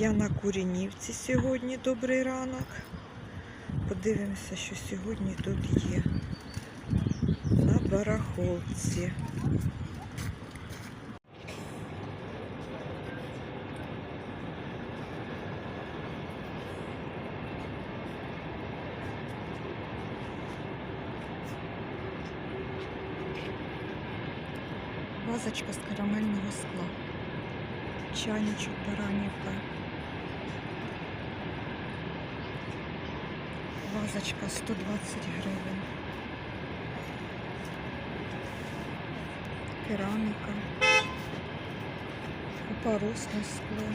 Я на Курінівці сьогодні. Добрий ранок. Подивимося, що сьогодні тут є. На барахолці. Вазочка з карамельного скла. Чайничок баранівка. Вазочка 120 гривень. Кераміка. Купоросне скло.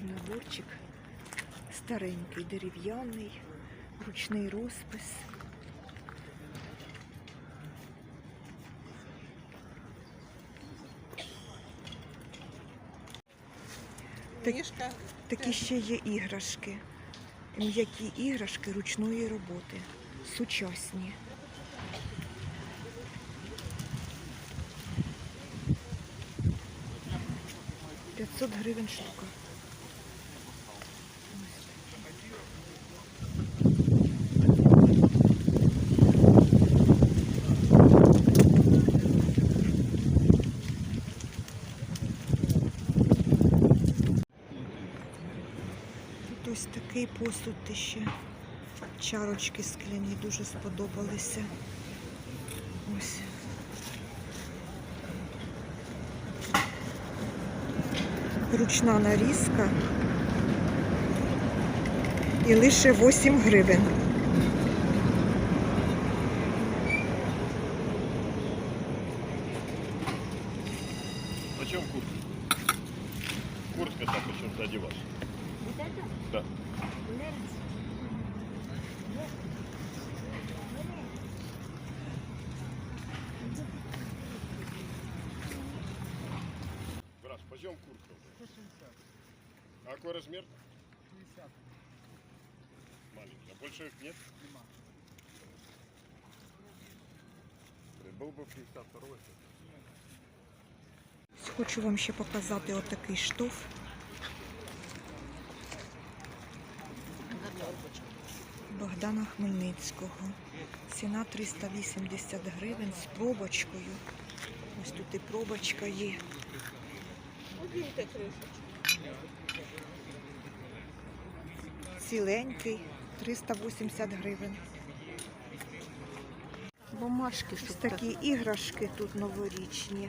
Такий наборчик старенький, дерев'яний, ручний розпис. Так- Такі ще є іграшки. М'які іграшки ручної роботи. Сучасні. П'ятсот гривень штука. Тут ось такий посуд ще. Чарочки скляні дуже сподобалися. Ось. Ручна нарізка. І лише 8 гривень. Почем куртка? 160. А какой размер? 50. Маленький. А больше их нет? Нема. Был бы 52 Хочу вам ще показати отакий штоф. Богдана Хмельницького. Ціна 380 гривень з пробочкою. Ось тут і пробочка є. Одіньте кришечку. Ціленький 380 гривень. Бумажки, Ось щоб такі іграшки тут новорічні.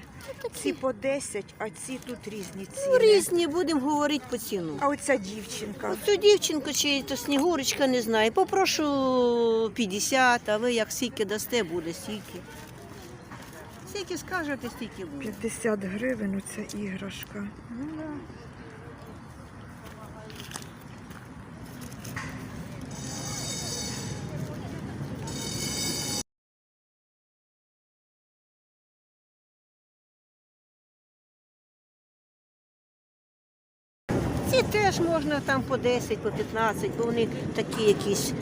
Ці по 10, а ці тут різні Ну, ціни. різні, будемо говорити по ціну. А оця дівчинка. Оцю дівчинку чи то снігурочка не знаю. Попрошу 50, а ви як скільки дасте, буде стільки. Скільки скажете, стільки буде. 50 гривень оця іграшка. Ну, да. Ці теж можна там по 10, по 15, бо вони такі якісь,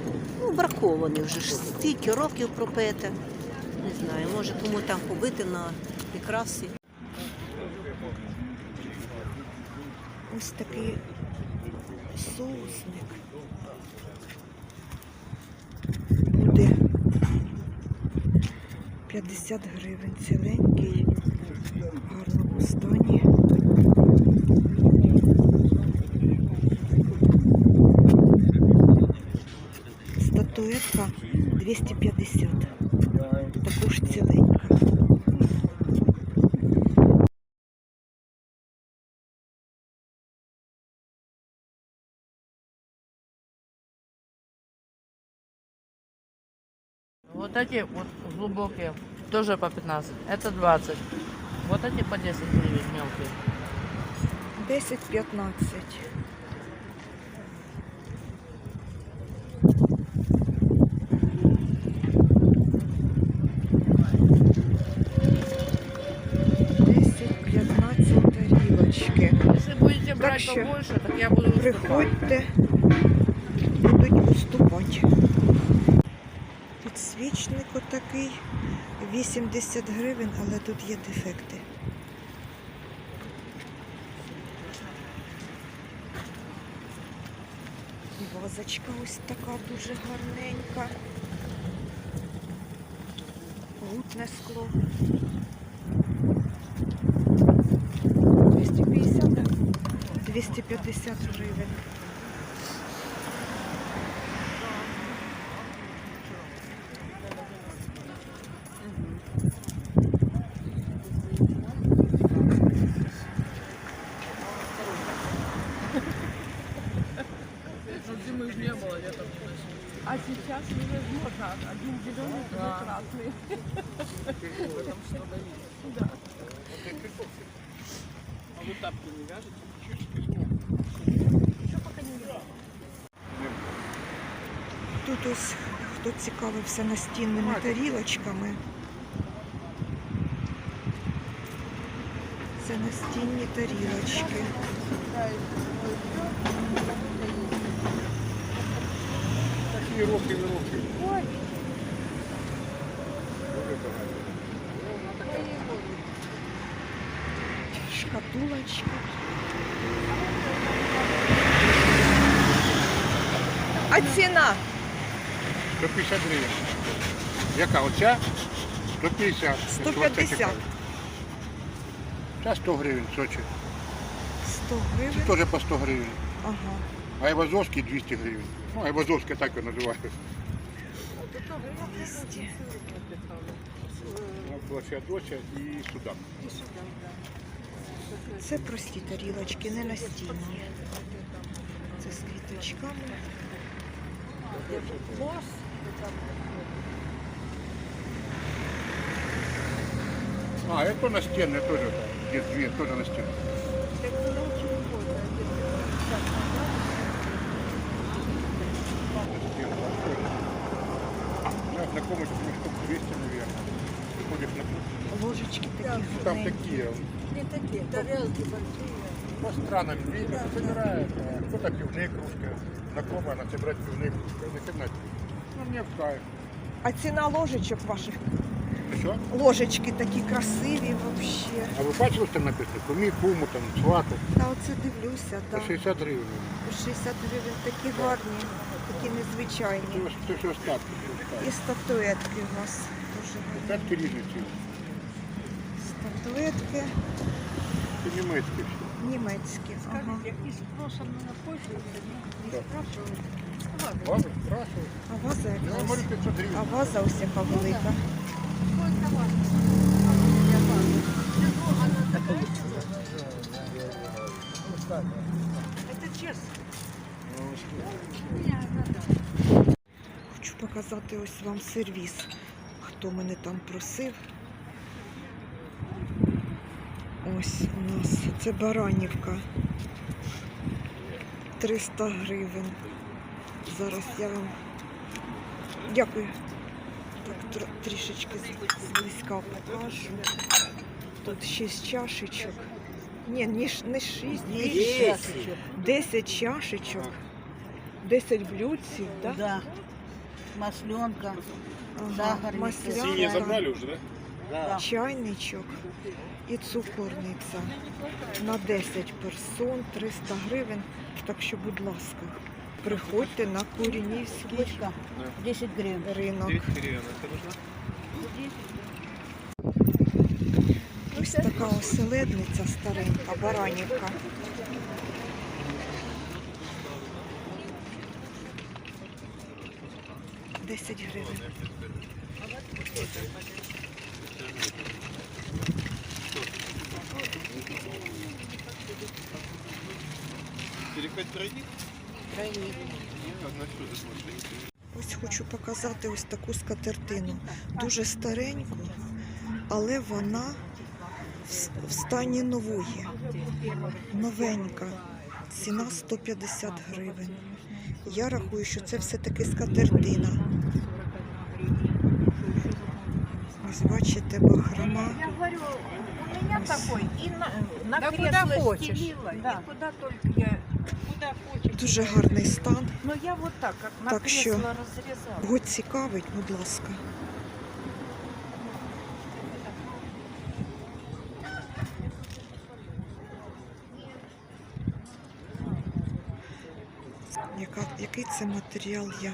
ну, браковані вже ж стільки років пропете. Не знаю, може кому там побити на прикраси. Ось такий соусник. Буде 50 гривень. Ціленький, в гарному стані. Статуетка 250. Вот эти вот глубокие тоже по 15. Это 20. Вот эти по 10 гривен мелкие. 10-15. Если будете брать так побольше, так я буду Приходьте, будуть уступати. Підсвічник отакий 80 гривень, але тут є дефекти. Вазочка ось така дуже гарненька. Гутне скло. 250, так? 250 гривень. другой красный. А вы тапки не вяжете? Тут ось хто цікавився настінними тарілочками. Це настінні тарілочки. Такі роки і роки. Шкатулочка. А ціна? 150 гривень. Яка оця? 150. 150. Це 100 гривень, Сочі. 100 гривень. Це теж по 100 гривень. Ага. А Айвазовський 200 гривень. Ну, Айвазовський так його називають. 200. Була Феодосія і Судак. Це прості тарілочки, не настінні. Це з квіточками. А, это настенные тоже. Есть две, тоже настенные. У меня знакомый, ну, штук 200, наверное. Приходишь на Ложечки такі там гарненькі. такие, Не такие, тарелки большие. по странам видно, собирает. а Кто-то пивные кружки. Знакомая, она собирает пивные кружки. Тебе? Ну, мне в кайф. А ціна ложечок ваших? Що? Ложечки такі красиві взагалі. А ви бачили, що там написано? Кумі, куму, там, свату. Та оце дивлюся, так. 60 гривень. По 60 гривень такі гарні, такі незвичайні. Це, це все остатки. І статуетки у вас Остатки різні ціни. Статуетки Це німецькі все. німецькі. Ага. Скажите, який спросом на почву, не спрашивают. Бабы спрашивают. А ваза Я яка говорю ось. 500 гривен. А ваза ось яка велика. Сколько вас? Это честно. Хочу показати ось вам сервіс. Хто мене там просив. Ось у нас це Баранівка. 300 гривень. Зараз я вам дякую. Так тр- трішечки зблизька покажу. Тут 6 чашечок. Ні, не, ш- не 6, 10. 10 чашечок. 10 блюдців, так? Да. Масленка. Сахарниця. маслянка, забрали уже, да? чайничок і цукорниця на 10 персон, 300 гривень. Так що, будь ласка, приходьте на Курінівський Бочка. 10 гривен. ринок. Ось така оселедниця старенька, баранівка. Десять гривень. Ось хочу показати ось таку скатертину. Дуже стареньку, але вона в стані нової. Новенька. Ціна 150 гривень. Я рахую, що це все-таки скатертина. Ось бачите, бахрома. Я говорю, меня мене такой. И на, на Да кресло куда хочешь. стелила, Да. и куда только я... Куда хочешь. Дуже гарний стан. Но я вот так, как на Так кресло що- разрезала. Кого цікавить, будь ласка. Яка, який це матеріал, я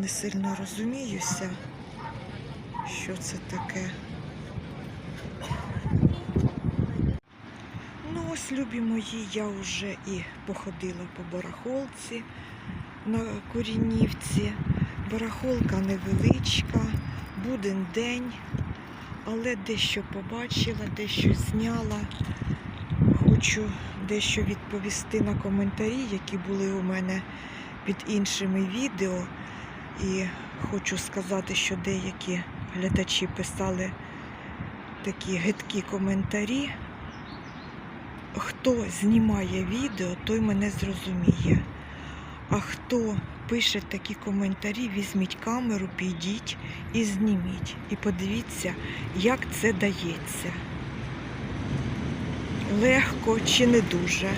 не сильно розуміюся, що це таке. Ну ось, любі мої, я вже і походила по барахолці на Корінівці. Барахолка невеличка, буден день, але дещо побачила, дещо зняла. Хочу дещо відповісти на коментарі, які були у мене під іншими відео. І хочу сказати, що деякі глядачі писали такі гидкі коментарі. Хто знімає відео, той мене зрозуміє. А хто пише такі коментарі, візьміть камеру, підіть і зніміть. І подивіться, як це дається. Легко чи не дуже.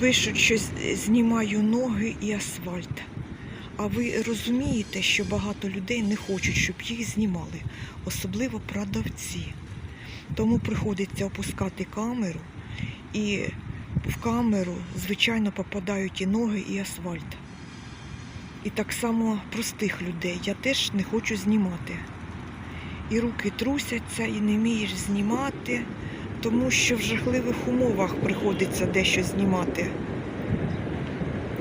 Пишуть, що знімаю ноги і асфальт. А ви розумієте, що багато людей не хочуть, щоб їх знімали, особливо продавці. Тому приходиться опускати камеру і в камеру, звичайно, попадають і ноги, і асфальт. І так само простих людей я теж не хочу знімати. І руки трусяться, і не вмієш знімати, тому що в жахливих умовах приходиться дещо знімати.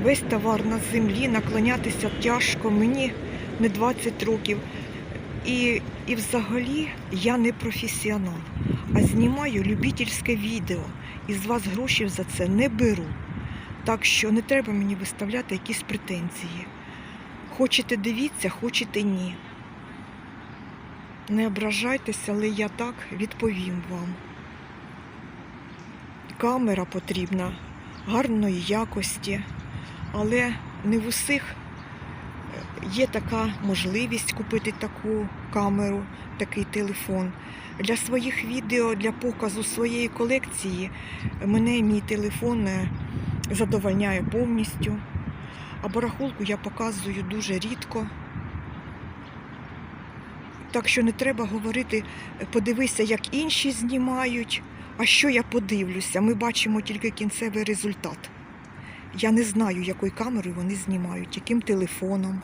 Весь товар на землі, наклонятися тяжко, мені не 20 років. І, і взагалі я не професіонал, а знімаю любительське відео і з вас грошей за це не беру. Так що не треба мені виставляти якісь претензії. Хочете дивіться, хочете ні. Не ображайтеся, але я так відповім вам. Камера потрібна гарної якості, але не в усіх е, є така можливість купити таку камеру, такий телефон. Для своїх відео, для показу своєї колекції мене мій телефон е, задовольняє повністю. А барахолку я показую дуже рідко. Так що не треба говорити, е, подивися, як інші знімають, а що я подивлюся. Ми бачимо тільки кінцевий результат. Я не знаю, якою камерою вони знімають, яким телефоном,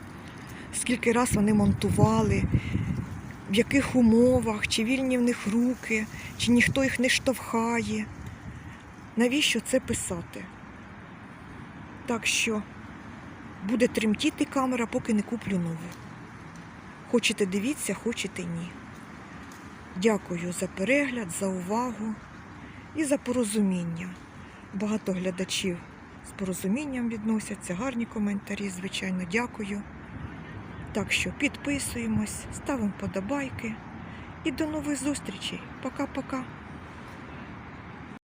скільки раз вони монтували, в яких умовах, чи вільні в них руки, чи ніхто їх не штовхає. Навіщо це писати? Так що буде тремтіти камера, поки не куплю нову. Хочете дивіться, хочете ні. Дякую за перегляд, за увагу і за порозуміння. Багато глядачів з порозумінням відносяться, гарні коментарі, звичайно, дякую. Так що підписуємось, ставимо подобайки і до нових зустрічей. Пока-пока.